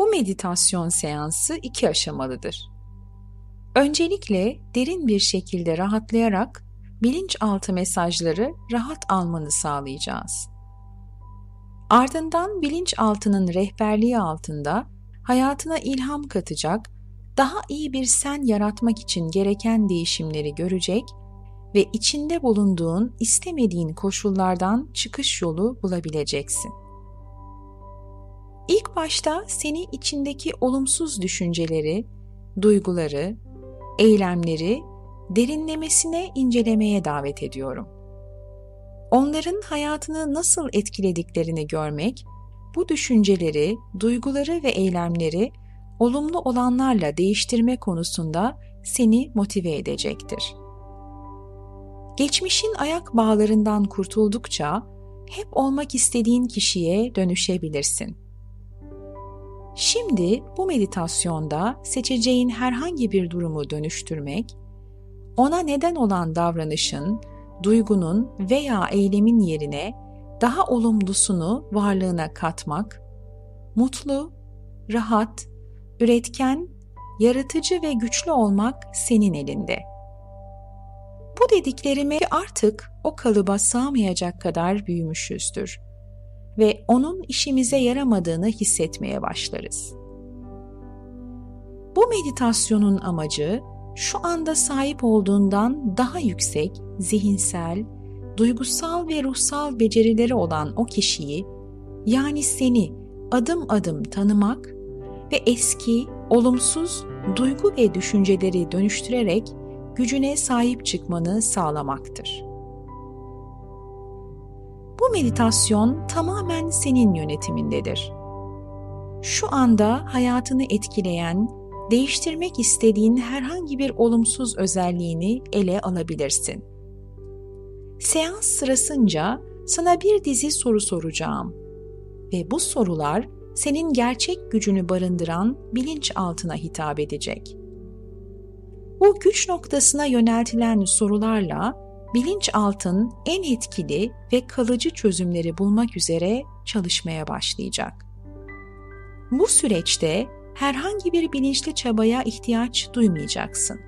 Bu meditasyon seansı iki aşamalıdır. Öncelikle derin bir şekilde rahatlayarak bilinçaltı mesajları rahat almanı sağlayacağız. Ardından bilinçaltının rehberliği altında hayatına ilham katacak, daha iyi bir sen yaratmak için gereken değişimleri görecek ve içinde bulunduğun istemediğin koşullardan çıkış yolu bulabileceksin. İlk başta seni içindeki olumsuz düşünceleri, duyguları, eylemleri derinlemesine incelemeye davet ediyorum. Onların hayatını nasıl etkilediklerini görmek, bu düşünceleri, duyguları ve eylemleri olumlu olanlarla değiştirme konusunda seni motive edecektir. Geçmişin ayak bağlarından kurtuldukça hep olmak istediğin kişiye dönüşebilirsin. Şimdi bu meditasyonda seçeceğin herhangi bir durumu dönüştürmek, ona neden olan davranışın, duygunun veya eylemin yerine daha olumlusunu varlığına katmak, mutlu, rahat, üretken, yaratıcı ve güçlü olmak senin elinde. Bu dediklerime artık o kalıba sığmayacak kadar büyümüşüzdür ve onun işimize yaramadığını hissetmeye başlarız. Bu meditasyonun amacı şu anda sahip olduğundan daha yüksek zihinsel, duygusal ve ruhsal becerileri olan o kişiyi yani seni adım adım tanımak ve eski olumsuz duygu ve düşünceleri dönüştürerek gücüne sahip çıkmanı sağlamaktır. Bu meditasyon tamamen senin yönetimindedir. Şu anda hayatını etkileyen, değiştirmek istediğin herhangi bir olumsuz özelliğini ele alabilirsin. Seans sırasınca sana bir dizi soru soracağım ve bu sorular senin gerçek gücünü barındıran bilinç altına hitap edecek. Bu güç noktasına yöneltilen sorularla bilinçaltın en etkili ve kalıcı çözümleri bulmak üzere çalışmaya başlayacak. Bu süreçte herhangi bir bilinçli çabaya ihtiyaç duymayacaksın.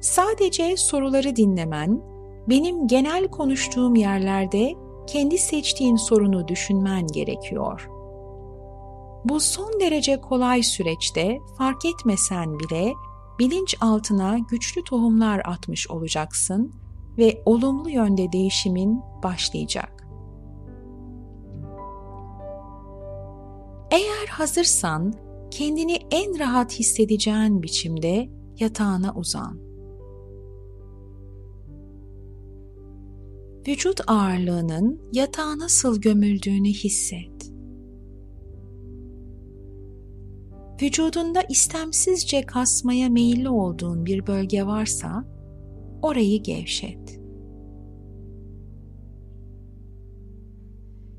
Sadece soruları dinlemen, benim genel konuştuğum yerlerde kendi seçtiğin sorunu düşünmen gerekiyor. Bu son derece kolay süreçte fark etmesen bile bilinç altına güçlü tohumlar atmış olacaksın ve olumlu yönde değişimin başlayacak. Eğer hazırsan kendini en rahat hissedeceğin biçimde yatağına uzan. Vücut ağırlığının yatağa nasıl gömüldüğünü hisset. Vücudunda istemsizce kasmaya meyilli olduğun bir bölge varsa orayı gevşet.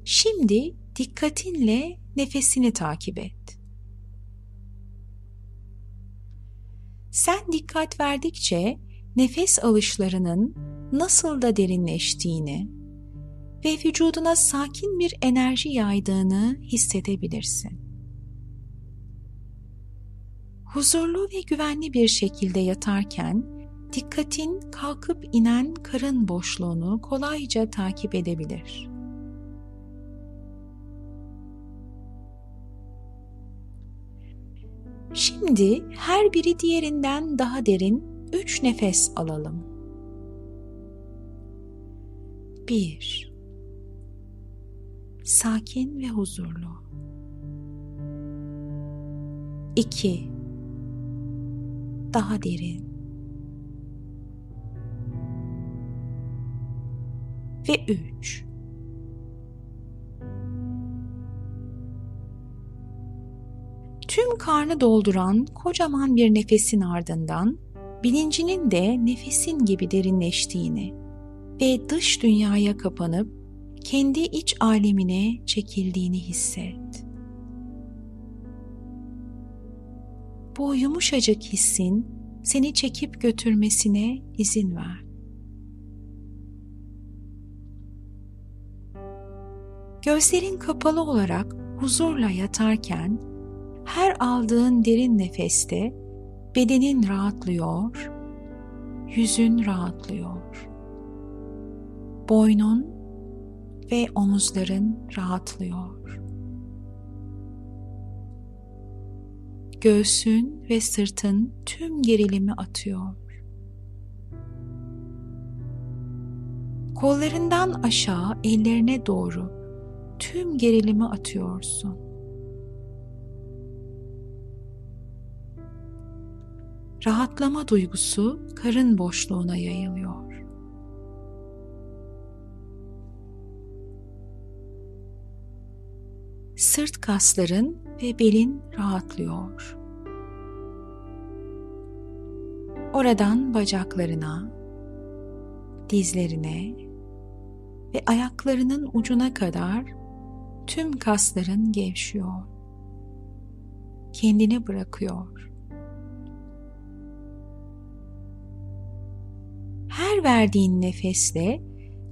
Şimdi dikkatinle nefesini takip et. Sen dikkat verdikçe nefes alışlarının nasıl da derinleştiğini ve vücuduna sakin bir enerji yaydığını hissedebilirsin. Huzurlu ve güvenli bir şekilde yatarken dikkatin kalkıp inen karın boşluğunu kolayca takip edebilir. Şimdi her biri diğerinden daha derin üç nefes alalım. Bir, sakin ve huzurlu. İki, daha derin. Ve üç. Tüm karnı dolduran kocaman bir nefesin ardından bilincinin de nefesin gibi derinleştiğini ve dış dünyaya kapanıp kendi iç alemine çekildiğini hisset. Bu yumuşacık hissin seni çekip götürmesine izin ver. Gözlerin kapalı olarak huzurla yatarken Her aldığın derin nefeste bedenin rahatlıyor, yüzün rahatlıyor. Boynun ve omuzların rahatlıyor. Göğsün ve sırtın tüm gerilimi atıyor. Kollarından aşağı ellerine doğru tüm gerilimi atıyorsun. Rahatlama duygusu karın boşluğuna yayılıyor. Sırt kasların ve belin rahatlıyor. Oradan bacaklarına, dizlerine ve ayaklarının ucuna kadar tüm kasların gevşiyor. Kendini bırakıyor. Her verdiğin nefesle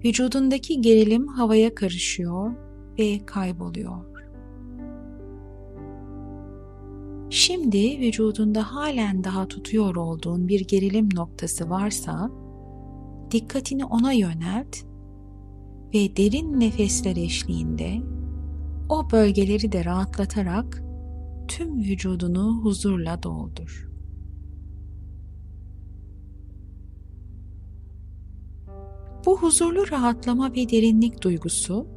vücudundaki gerilim havaya karışıyor ve kayboluyor. Şimdi vücudunda halen daha tutuyor olduğun bir gerilim noktası varsa dikkatini ona yönelt ve derin nefesler eşliğinde o bölgeleri de rahatlatarak tüm vücudunu huzurla doldur. Bu huzurlu rahatlama ve derinlik duygusu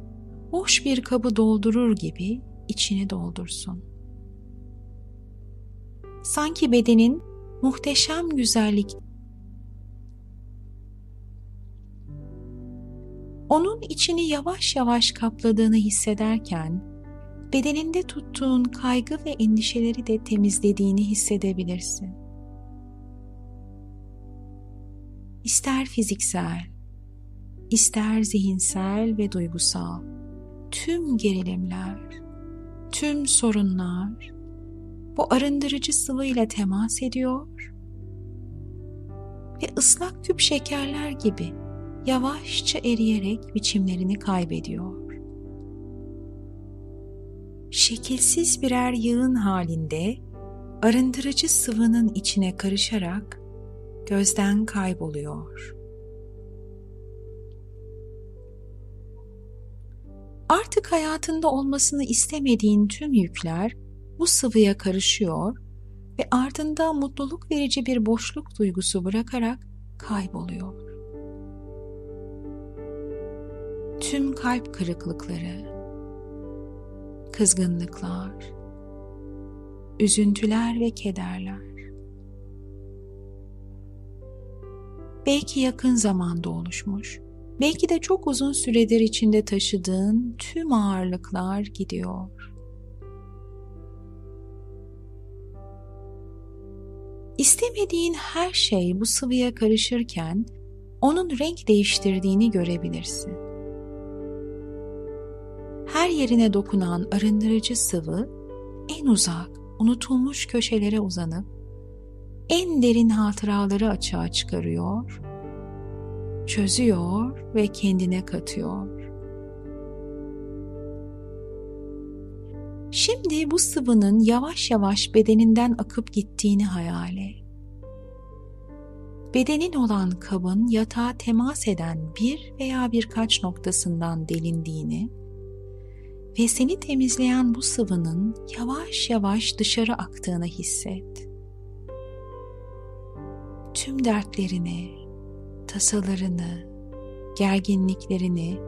boş bir kabı doldurur gibi içini doldursun. Sanki bedenin muhteşem güzellik onun içini yavaş yavaş kapladığını hissederken bedeninde tuttuğun kaygı ve endişeleri de temizlediğini hissedebilirsin. İster fiziksel, ister zihinsel ve duygusal tüm gerilimler, tüm sorunlar bu arındırıcı sıvıyla temas ediyor ve ıslak küp şekerler gibi yavaşça eriyerek biçimlerini kaybediyor. Şekilsiz birer yığın halinde arındırıcı sıvının içine karışarak gözden kayboluyor. Artık hayatında olmasını istemediğin tüm yükler bu sıvıya karışıyor ve ardında mutluluk verici bir boşluk duygusu bırakarak kayboluyor. Tüm kalp kırıklıkları, kızgınlıklar, üzüntüler ve kederler. Belki yakın zamanda oluşmuş, belki de çok uzun süredir içinde taşıdığın tüm ağırlıklar gidiyor. İstemediğin her şey bu sıvıya karışırken onun renk değiştirdiğini görebilirsin her yerine dokunan arındırıcı sıvı en uzak, unutulmuş köşelere uzanıp en derin hatıraları açığa çıkarıyor, çözüyor ve kendine katıyor. Şimdi bu sıvının yavaş yavaş bedeninden akıp gittiğini hayal et. Bedenin olan kabın yatağa temas eden bir veya birkaç noktasından delindiğini ve seni temizleyen bu sıvının yavaş yavaş dışarı aktığını hisset. Tüm dertlerini, tasalarını, gerginliklerini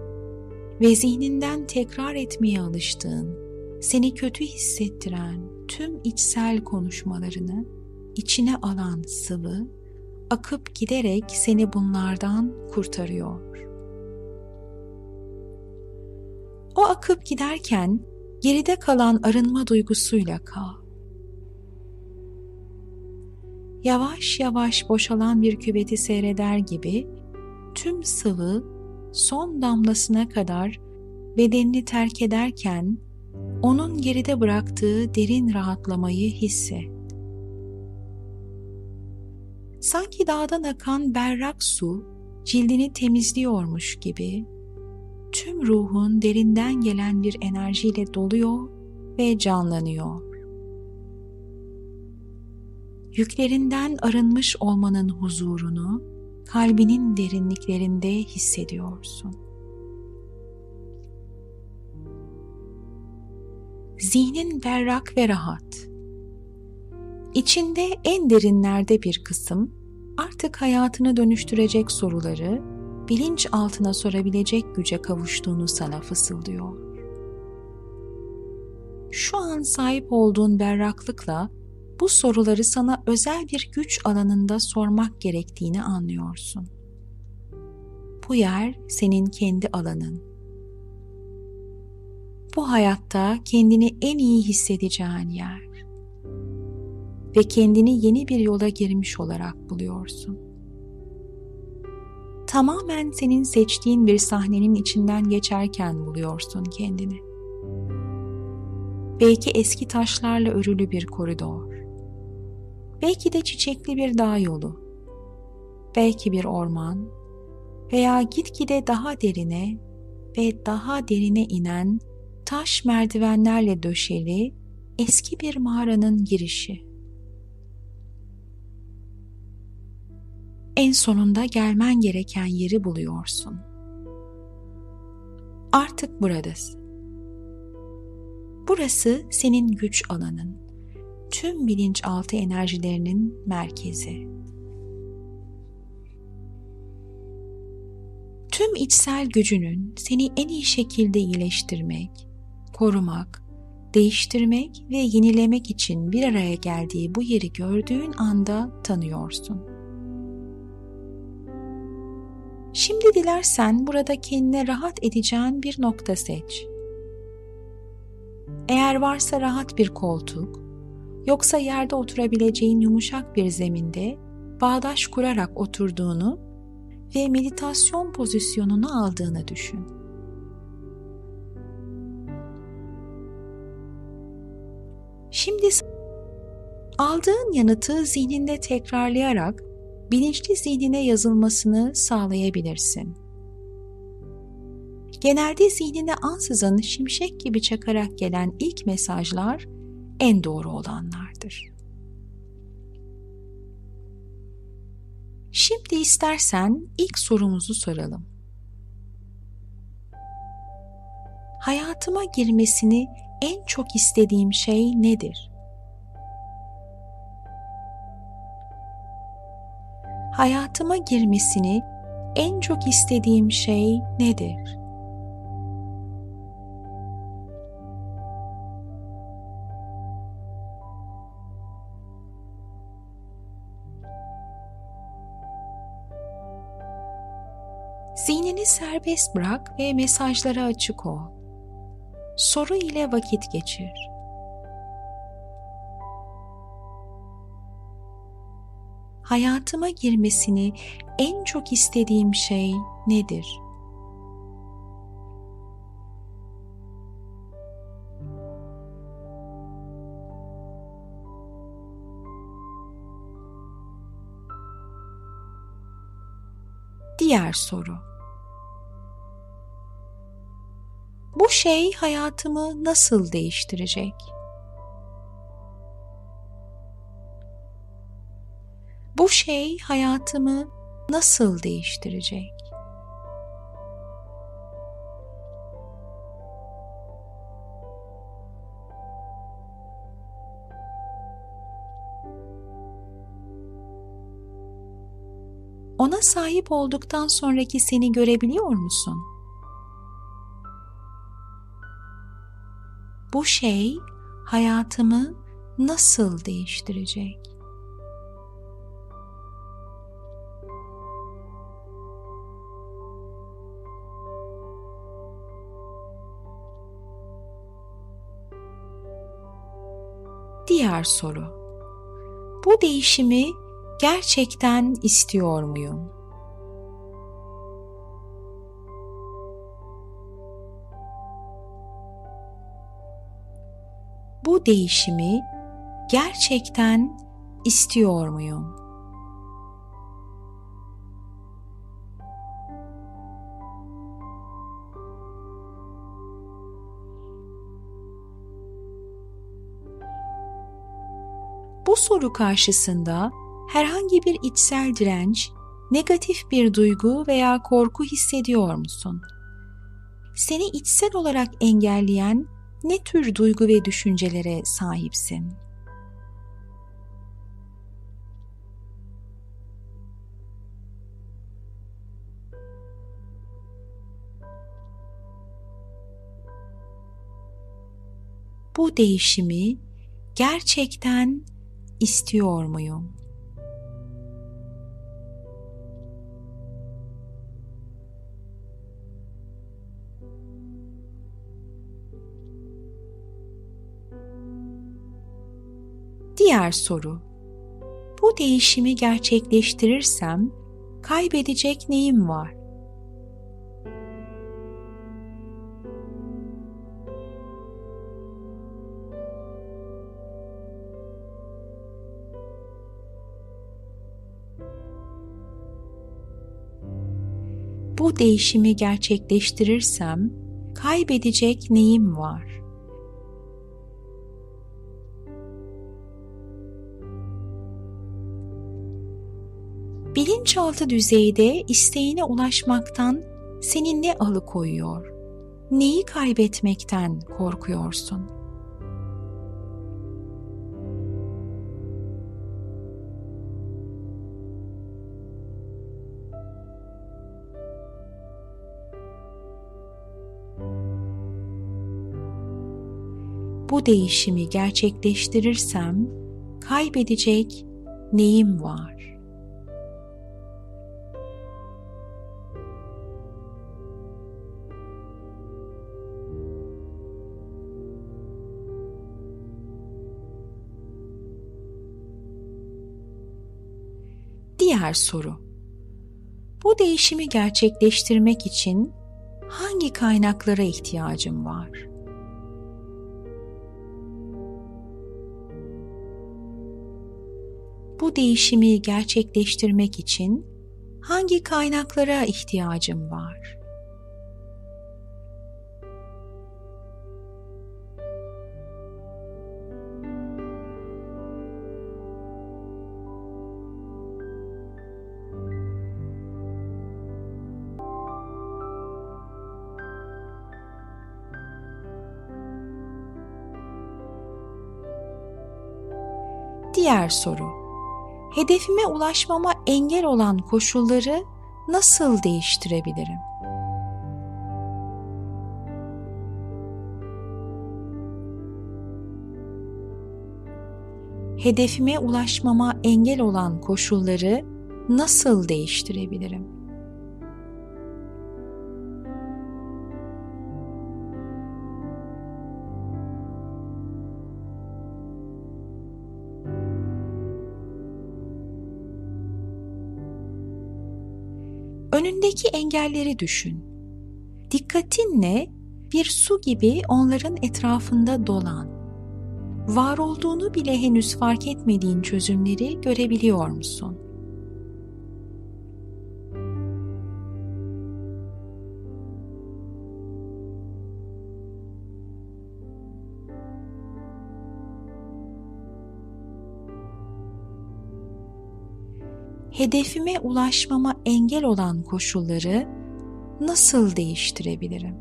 ve zihninden tekrar etmeye alıştığın, seni kötü hissettiren tüm içsel konuşmalarını içine alan sıvı akıp giderek seni bunlardan kurtarıyor. O akıp giderken geride kalan arınma duygusuyla kal. Yavaş yavaş boşalan bir küveti seyreder gibi tüm sıvı son damlasına kadar bedenini terk ederken onun geride bıraktığı derin rahatlamayı hisset. Sanki dağdan akan berrak su cildini temizliyormuş gibi tüm ruhun derinden gelen bir enerjiyle doluyor ve canlanıyor. yüklerinden arınmış olmanın huzurunu kalbinin derinliklerinde hissediyorsun. Zihnin berrak ve rahat. İçinde en derinlerde bir kısım artık hayatını dönüştürecek soruları bilinç altına sorabilecek güce kavuştuğunu sana fısıldıyor. Şu an sahip olduğun berraklıkla bu soruları sana özel bir güç alanında sormak gerektiğini anlıyorsun. Bu yer senin kendi alanın. Bu hayatta kendini en iyi hissedeceğin yer. Ve kendini yeni bir yola girmiş olarak buluyorsun. Tamamen senin seçtiğin bir sahnenin içinden geçerken buluyorsun kendini. Belki eski taşlarla örülü bir koridor Belki de çiçekli bir dağ yolu, belki bir orman veya gitgide daha derine ve daha derine inen taş merdivenlerle döşeli eski bir mağaranın girişi. En sonunda gelmen gereken yeri buluyorsun. Artık buradasın. Burası senin güç alanın tüm bilinçaltı enerjilerinin merkezi. Tüm içsel gücünün seni en iyi şekilde iyileştirmek, korumak, değiştirmek ve yenilemek için bir araya geldiği bu yeri gördüğün anda tanıyorsun. Şimdi dilersen burada kendine rahat edeceğin bir nokta seç. Eğer varsa rahat bir koltuk, yoksa yerde oturabileceğin yumuşak bir zeminde bağdaş kurarak oturduğunu ve meditasyon pozisyonunu aldığını düşün. Şimdi aldığın yanıtı zihninde tekrarlayarak bilinçli zihnine yazılmasını sağlayabilirsin. Genelde zihnine ansızın şimşek gibi çakarak gelen ilk mesajlar en doğru olanlardır. Şimdi istersen ilk sorumuzu soralım. Hayatıma girmesini en çok istediğim şey nedir? Hayatıma girmesini en çok istediğim şey nedir? Zihnini serbest bırak ve mesajlara açık ol. Soru ile vakit geçir. Hayatıma girmesini en çok istediğim şey nedir? Diğer soru. Bu şey hayatımı nasıl değiştirecek? Bu şey hayatımı nasıl değiştirecek? ona sahip olduktan sonraki seni görebiliyor musun? Bu şey hayatımı nasıl değiştirecek? Diğer soru. Bu değişimi gerçekten istiyor muyum? Bu değişimi gerçekten istiyor muyum? Bu soru karşısında herhangi bir içsel direnç, negatif bir duygu veya korku hissediyor musun? Seni içsel olarak engelleyen ne tür duygu ve düşüncelere sahipsin? Bu değişimi gerçekten istiyor muyum? Diğer soru. Bu değişimi gerçekleştirirsem kaybedecek neyim var? Bu değişimi gerçekleştirirsem kaybedecek neyim var? bilinçaltı düzeyde isteğine ulaşmaktan seni ne alıkoyuyor? Neyi kaybetmekten korkuyorsun? Bu değişimi gerçekleştirirsem kaybedecek neyim var? Diğer soru. Bu değişimi gerçekleştirmek için hangi kaynaklara ihtiyacım var? Değişimi gerçekleştirmek için hangi kaynaklara ihtiyacım var? Diğer soru. Hedefime ulaşmama engel olan koşulları nasıl değiştirebilirim? Hedefime ulaşmama engel olan koşulları nasıl değiştirebilirim? Önündeki engelleri düşün. Dikkatinle bir su gibi onların etrafında dolan. Var olduğunu bile henüz fark etmediğin çözümleri görebiliyor musun? Hedefime ulaşmama engel olan koşulları nasıl değiştirebilirim?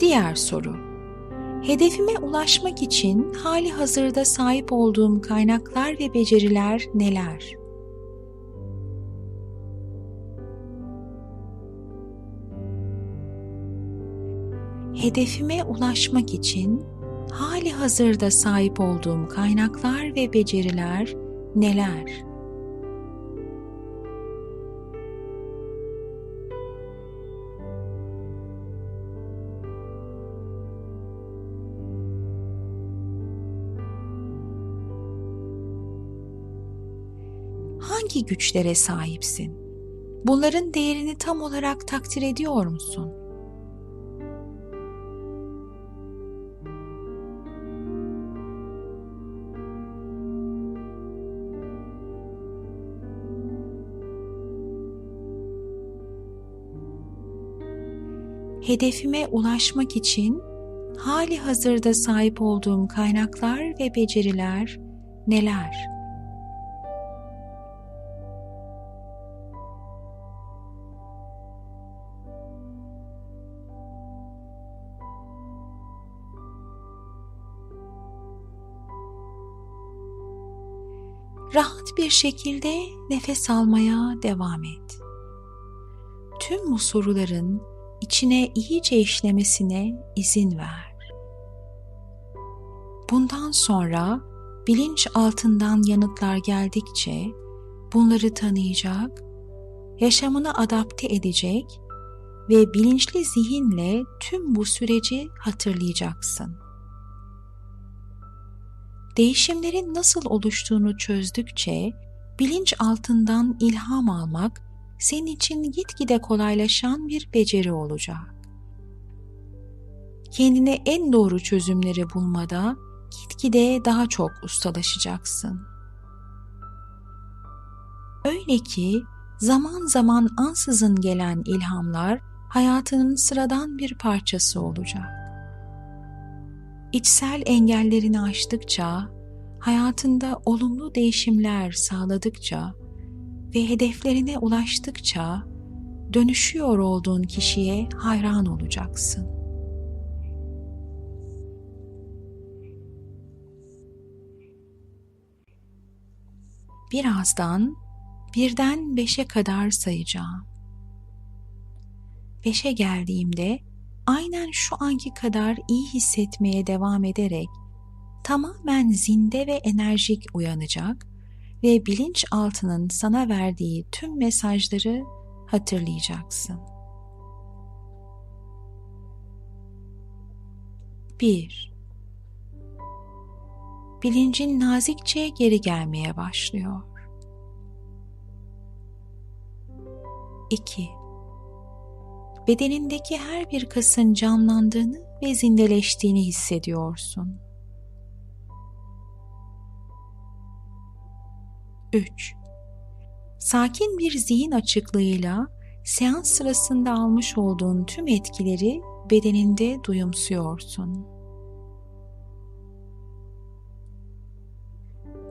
Diğer soru. Hedefime ulaşmak için hali hazırda sahip olduğum kaynaklar ve beceriler neler? Hedefime ulaşmak için hali hazırda sahip olduğum kaynaklar ve beceriler neler? Hangi güçlere sahipsin? Bunların değerini tam olarak takdir ediyor musun? Hedefime ulaşmak için hali hazırda sahip olduğum kaynaklar ve beceriler neler? Rahat bir şekilde nefes almaya devam et. Tüm bu soruların içine iyice işlemesine izin ver. Bundan sonra bilinç altından yanıtlar geldikçe bunları tanıyacak, yaşamını adapte edecek ve bilinçli zihinle tüm bu süreci hatırlayacaksın. Değişimlerin nasıl oluştuğunu çözdükçe bilinç altından ilham almak senin için gitgide kolaylaşan bir beceri olacak. Kendine en doğru çözümleri bulmada gitgide daha çok ustalaşacaksın. Öyle ki zaman zaman ansızın gelen ilhamlar hayatının sıradan bir parçası olacak. İçsel engellerini aştıkça, hayatında olumlu değişimler sağladıkça ve hedeflerine ulaştıkça dönüşüyor olduğun kişiye hayran olacaksın. Birazdan birden beşe kadar sayacağım. Beşe geldiğimde aynen şu anki kadar iyi hissetmeye devam ederek tamamen zinde ve enerjik uyanacak ve bilinç altının sana verdiği tüm mesajları hatırlayacaksın. 1. Bilincin nazikçe geri gelmeye başlıyor. 2. Bedenindeki her bir kasın canlandığını ve zindeleştiğini hissediyorsun. 3. Sakin bir zihin açıklığıyla seans sırasında almış olduğun tüm etkileri bedeninde duyumsuyorsun.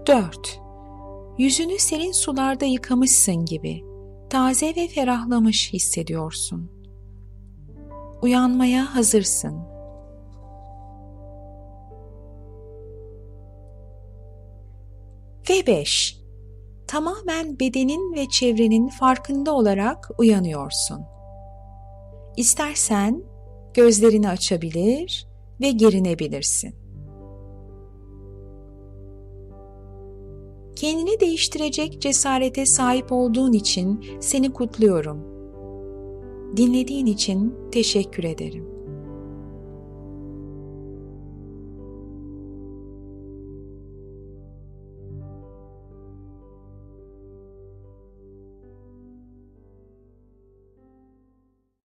4. Yüzünü serin sularda yıkamışsın gibi taze ve ferahlamış hissediyorsun. Uyanmaya hazırsın. Ve 5 tamamen bedenin ve çevrenin farkında olarak uyanıyorsun. İstersen gözlerini açabilir ve gerinebilirsin. Kendini değiştirecek cesarete sahip olduğun için seni kutluyorum. Dinlediğin için teşekkür ederim.